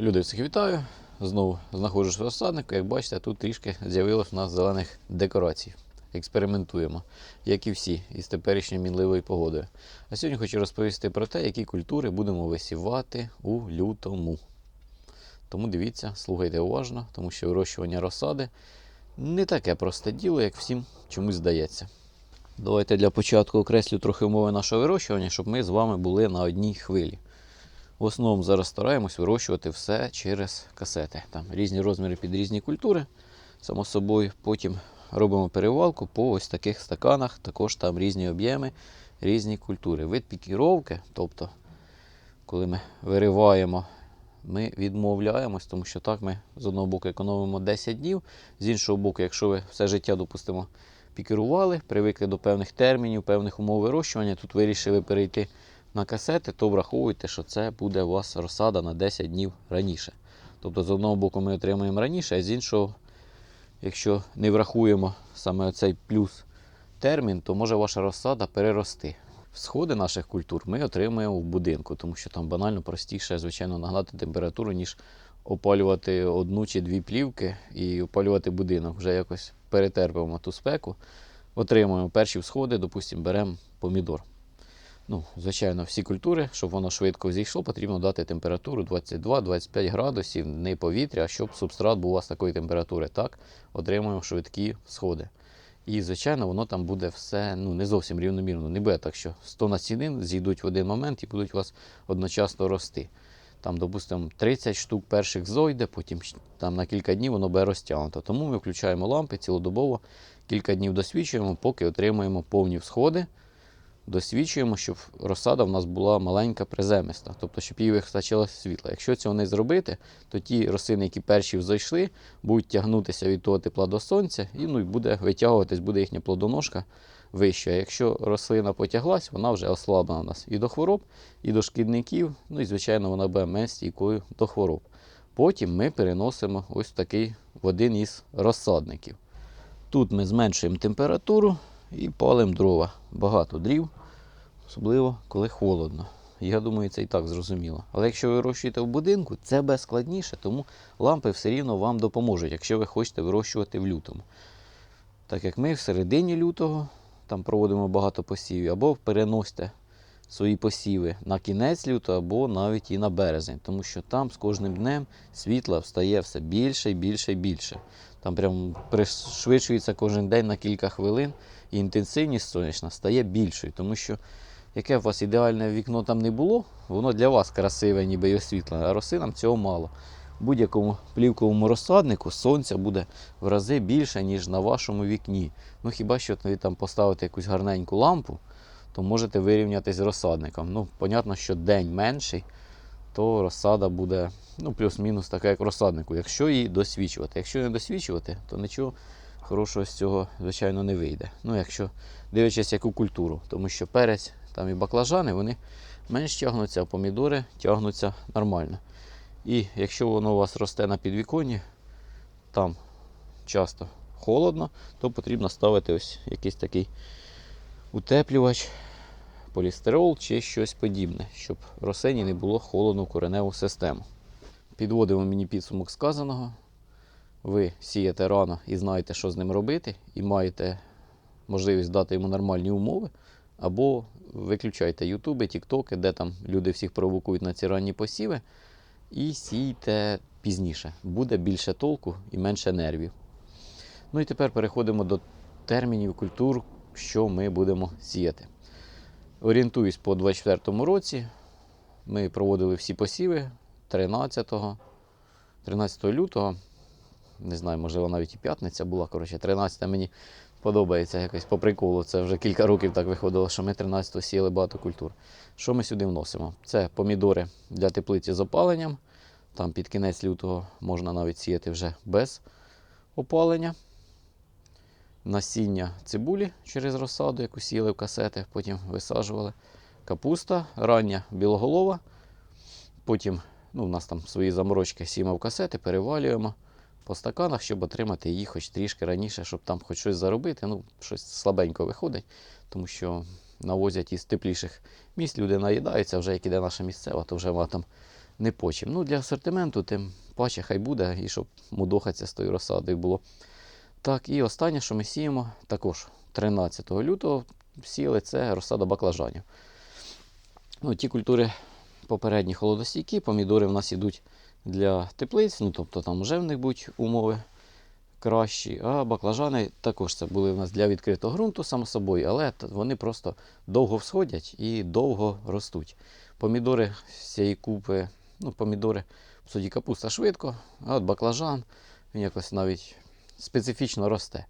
Люди, всіх вітаю. Знову знаходжусь в розсаднику. Як бачите, тут трішки з'явилось у нас зелених декорацій. Експериментуємо, як і всі, із теперішньою мінливою погодою. А сьогодні хочу розповісти про те, які культури будемо висівати у лютому. Тому дивіться, слухайте уважно, тому що вирощування розсади не таке просте діло, як всім чомусь здається. Давайте для початку окреслю трохи умови нашого вирощування, щоб ми з вами були на одній хвилі. В основному зараз стараємось вирощувати все через касети. Там різні розміри під різні культури, само собою. Потім робимо перевалку по ось таких стаканах, також там різні об'єми, різні культури. Вид пікіровки, тобто, коли ми вириваємо, ми відмовляємось, тому що так ми з одного боку економимо 10 днів, з іншого боку, якщо ви все життя, допустимо, пікірували, привикли до певних термінів, певних умов вирощування, тут вирішили перейти на касети, то враховуйте, що це буде у вас розсада на 10 днів раніше. Тобто, з одного боку, ми отримуємо раніше, а з іншого, якщо не врахуємо саме цей плюс термін, то може ваша розсада перерости. Сходи наших культур ми отримуємо в будинку, тому що там банально простіше, звичайно, нагнати температуру, ніж опалювати одну чи дві плівки і опалювати будинок. Вже якось перетерпимо ту спеку, отримуємо перші всходи, допустимо, беремо помідор. Ну, звичайно, всі культури, щоб воно швидко зійшло, потрібно дати температуру 22-25 градусів, не повітря, щоб субстрат був вас такої температури. Так, отримуємо швидкі сходи. І, звичайно, воно там буде все ну, не зовсім рівномірно. Не буде так, що 100 насінин зійдуть в один момент і будуть у вас одночасно рости. Там, допустимо, 30 штук перших зойде, потім там на кілька днів воно буде розтягнуто. Тому ми включаємо лампи цілодобово, кілька днів досвідчуємо, поки отримуємо повні всходи досвідчуємо, щоб розсада в нас була маленька, приземиста, тобто, щоб їй вистачило світла. Якщо цього не зробити, то ті рослини, які перші взойшли, будуть тягнутися від того тепла до сонця і ну, буде витягуватись, буде їхня плодоножка вища. А якщо рослина потяглась, вона вже ослаблена у нас і до хвороб, і до шкідників, ну і звичайно вона буде менш стійкою до хвороб. Потім ми переносимо ось такий в один із розсадників. Тут ми зменшуємо температуру і палимо дрова. Багато дрів, особливо коли холодно. Я думаю, це і так зрозуміло. Але якщо ви вирощуєте в будинку, це без складніше, тому лампи все рівно вам допоможуть, якщо ви хочете вирощувати в лютому. Так як ми в середині лютого там проводимо багато посівів, або переносите свої посіви на кінець лютого, або навіть і на березень, тому що там з кожним днем світла встає все більше і більше і більше. Там прям пришвидшується кожен день на кілька хвилин, і інтенсивність сонячна стає більшою, тому що яке у вас ідеальне вікно там не було, воно для вас красиве, ніби й освітлене, а рослинам цього мало. В будь-якому плівковому розсаднику сонця буде в рази більше, ніж на вашому вікні. Ну хіба що ви там поставите якусь гарненьку лампу, то можете вирівнятися з розсадником. Ну, понятно, що день менший, то розсада буде ну, плюс-мінус така, як розсаднику, якщо її досвідчувати. Якщо не досвідчувати, то нічого хорошого з цього, звичайно, не вийде. Ну, якщо дивлячись яку культуру, тому що перець там і баклажани, вони менш тягнуться, а помідори тягнуться нормально. І якщо воно у вас росте на підвіконні, там часто холодно, то потрібно ставити ось якийсь такий утеплювач, полістирол чи щось подібне, щоб рослині не було холодно в кореневу систему. Підводимо мені підсумок сказаного. Ви сієте рано і знаєте, що з ним робити, і маєте можливість дати йому нормальні умови, або виключайте ютуби, тіктоки, де там люди всіх провокують на ці ранні посіви, і сійте пізніше. Буде більше толку і менше нервів. Ну і тепер переходимо до термінів культур, що ми будемо сіяти. Орієнтуюсь по 24 році. Ми проводили всі посіви 13, 13 лютого. Не знаю, можливо, навіть і п'ятниця була. Коротше, 13 мені подобається якось по приколу. Це вже кілька років так виходило, що ми 13 сіяли багато культур. Що ми сюди вносимо? Це помідори для теплиці з опаленням. Там під кінець лютого можна навіть сіяти вже без опалення. Насіння цибулі через розсаду, яку сіяли в касети, потім висаджували. Капуста, рання білоголова. Потім ну, у нас там свої заморочки сіємо в касети, перевалюємо по стаканах, щоб отримати її хоч трішки раніше, щоб там хоч щось заробити. Ну, щось слабенько виходить, тому що навозять із тепліших місць, люди наїдаються, вже як іде наша місцева, то вже вона там не почим. Ну, для асортименту, тим паче хай буде, і щоб мудохатися з тою розсадою було. Так, і останнє, що ми сіємо, також 13 лютого сіяли, це розсада баклажанів. Ну, ті культури попередні холодостійкі, помідори в нас йдуть для теплиць, ну тобто там вже в них будуть умови кращі. А баклажани також це були в нас для відкритого ґрунту, само собою, але вони просто довго всходять і довго ростуть. Помідори з цієї купи, ну, помідори, в суді капуста швидко, а от баклажан він якось навіть специфічно росте.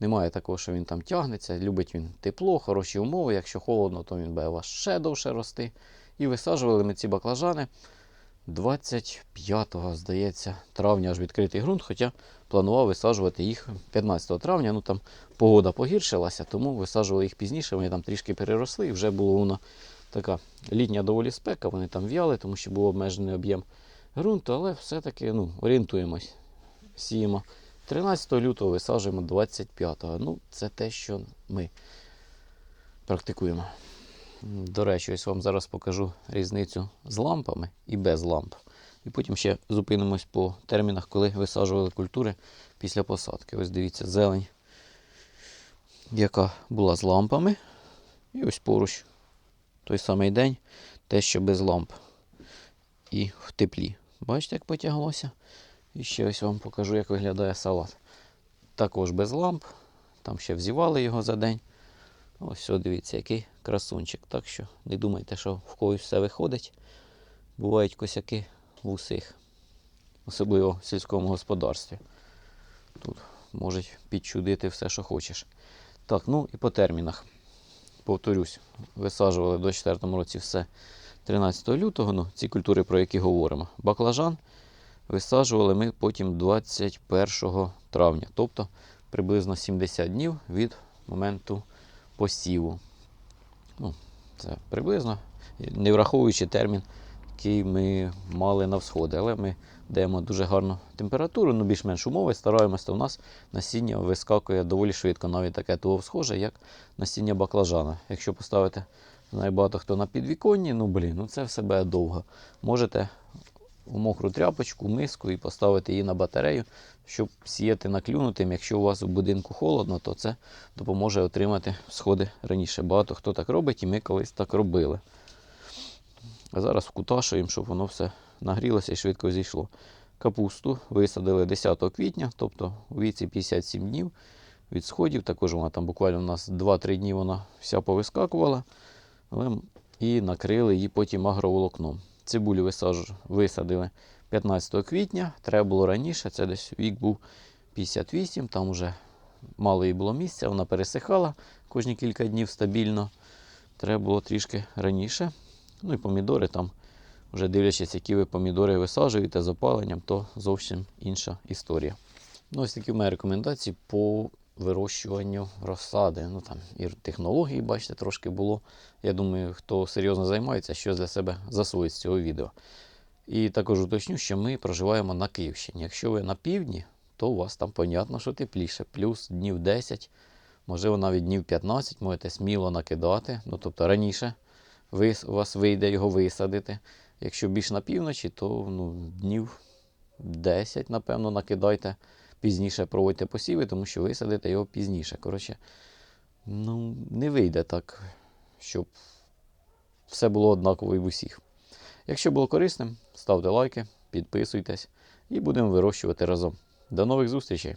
Немає такого, що він там тягнеться, любить він тепло, хороші умови. Якщо холодно, то він буде у вас ще довше рости. І висаджували ми ці баклажани 25, здається, травня аж відкритий ґрунт, хоча планував висаджувати їх 15 травня. Ну там погода погіршилася, тому висаджували їх пізніше. Вони там трішки переросли, і вже було воно така літня доволі спека. Вони там в'яли, тому що був обмежений об'єм ґрунту, але все-таки ну, орієнтуємось. Сіємо 13 лютого, висаджуємо 25-го. Ну, це те, що ми практикуємо. До речі, ось вам зараз покажу різницю з лампами і без ламп. І потім ще зупинимось по термінах, коли висаджували культури після посадки. Ось дивіться, зелень, яка була з лампами. І ось поруч той самий день, те, що без ламп. І в теплі. Бачите, як потяглося? І ще ось вам покажу, як виглядає салат. Також без ламп. Там ще взівали його за день. Ось все, дивіться, який красунчик. Так що не думайте, що в когось все виходить. Бувають косяки в усіх, особливо в сільському господарстві. Тут можуть підчудити все, що хочеш. Так, ну і по термінах. Повторюсь, висаджували в 24 році все 13 лютого. Ну, ці культури, про які говоримо. Баклажан висаджували ми потім 21 травня, тобто приблизно 70 днів від моменту посіву. Ну, це приблизно, не враховуючи термін, який ми мали на всходи. Але ми даємо дуже гарну температуру, ну більш-менш умови, стараємося, то в нас насіння вискакує доволі швидко, навіть таке того схоже, як насіння баклажана. Якщо поставити знає багато хто на підвіконні, ну блін, ну це все буде довго. Можете в мокру тряпочку, миску і поставити її на батарею, щоб сіяти наклюнутим. Якщо у вас в будинку холодно, то це допоможе отримати сходи раніше. Багато хто так робить, і ми колись так робили. А зараз вкуташуємо, щоб воно все нагрілося і швидко зійшло. Капусту висадили 10 квітня, тобто у віці 57 днів від сходів. Також вона там буквально у нас 2-3 дні вона вся повискакувала. Але і накрили її потім агроволокном. Цибулю висадили 15 квітня, треба було раніше, це десь вік був 58, там вже мало їй було місця, вона пересихала кожні кілька днів стабільно. Треба було трішки раніше. Ну і помідори там, вже дивлячись, які ви помідори висаджуєте з опаленням, то зовсім інша історія. Ну, ось такі в мене рекомендації по вирощуванню розсади. Ну там і технології, бачите, трошки було. Я думаю, хто серйозно займається, що для себе засвоїть з цього відео. І також уточню, що ми проживаємо на Київщині. Якщо ви на півдні, то у вас там, понятно, що тепліше, плюс днів 10, можливо, навіть днів 15 можете сміло накидати. Ну, тобто раніше у вас вийде його висадити. Якщо більш на півночі, то ну, днів 10, напевно, накидайте. Пізніше проводьте посіви, тому що висадите його пізніше. Коротше, ну, не вийде так, щоб все було однаково і в усіх. Якщо було корисним, ставте лайки, підписуйтесь і будемо вирощувати разом. До нових зустрічей!